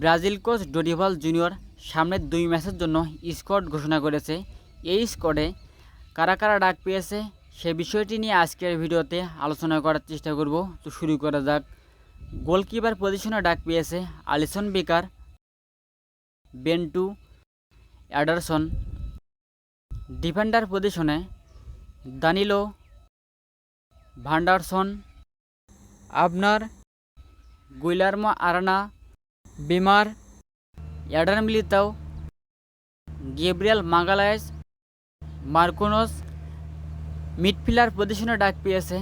Brazil coach Dorival junior সামনের দুই ম্যাচের জন্য স্কোয়াড ঘোষণা করেছে। এই স্কোয়াডে কারা কারা ডাক পেয়েছে সে বিষয়টি নিয়ে আজকের ভিডিওতে আলোচনা করার চেষ্টা করব। তো শুরু করা যাক। গোলকিপার পজিশনে ডাক পেয়েছে Alisson Becker, bento, Ederson. Defender পজিশনে দানিলো, ভান্ডারসন। আপনার Guilherme Arana Bremer Eder Militao Gabriel Magalhaes Marquinhos midfielder পজিশনে ডাক পেয়েছে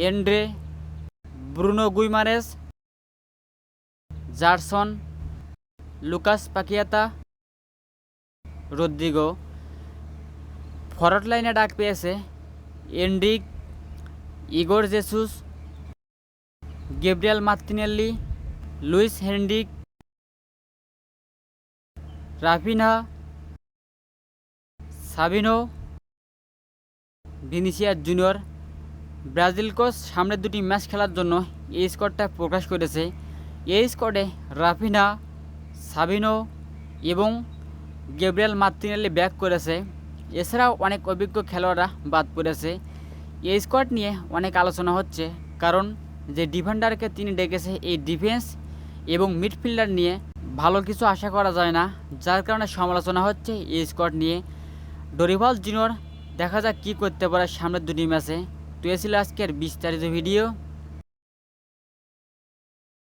Andre Bruno Guimaraes Gerson Lucas Paqueta Rodrygo forward লাইনে ডাক পেয়েছে Endrick Igor Jesus Gabriel Martinelli Luiz Henrique Raphinha, Savinho, Vinicius Junior. Brazil coach সামনের দুটি ম্যাচ খেলার জন্য এই স্কোয়াডটা প্রকাশ করেছে। এই স্কোয়াডে রাফিনা, সাবিনো এবং গেব্রিয়াল মার্তিনেল্লি ব্যাক করেছে। এছাড়াও অনেক অভিজ্ঞ খেলোয়াড়রা বাদ পড়েছে। এই স্কোয়াড নিয়ে অনেক আলোচনা হচ্ছে, কারণ যে ডিফেন্ডারকে তিনি ডেকেছে এই ডিফেন্স এবং মিডফিল্ডার নিয়ে ভালো কিছু আশা করা যায় না, যার কারণে সমালোচনা হচ্ছে এই স্কোয়াড নিয়ে। ডরিভাল জুনিয়র, দেখা যাক কী করতে পারে সামনের দুটি ম্যাচে। তো এ ছিল আজকের বিস্তারিত ভিডিও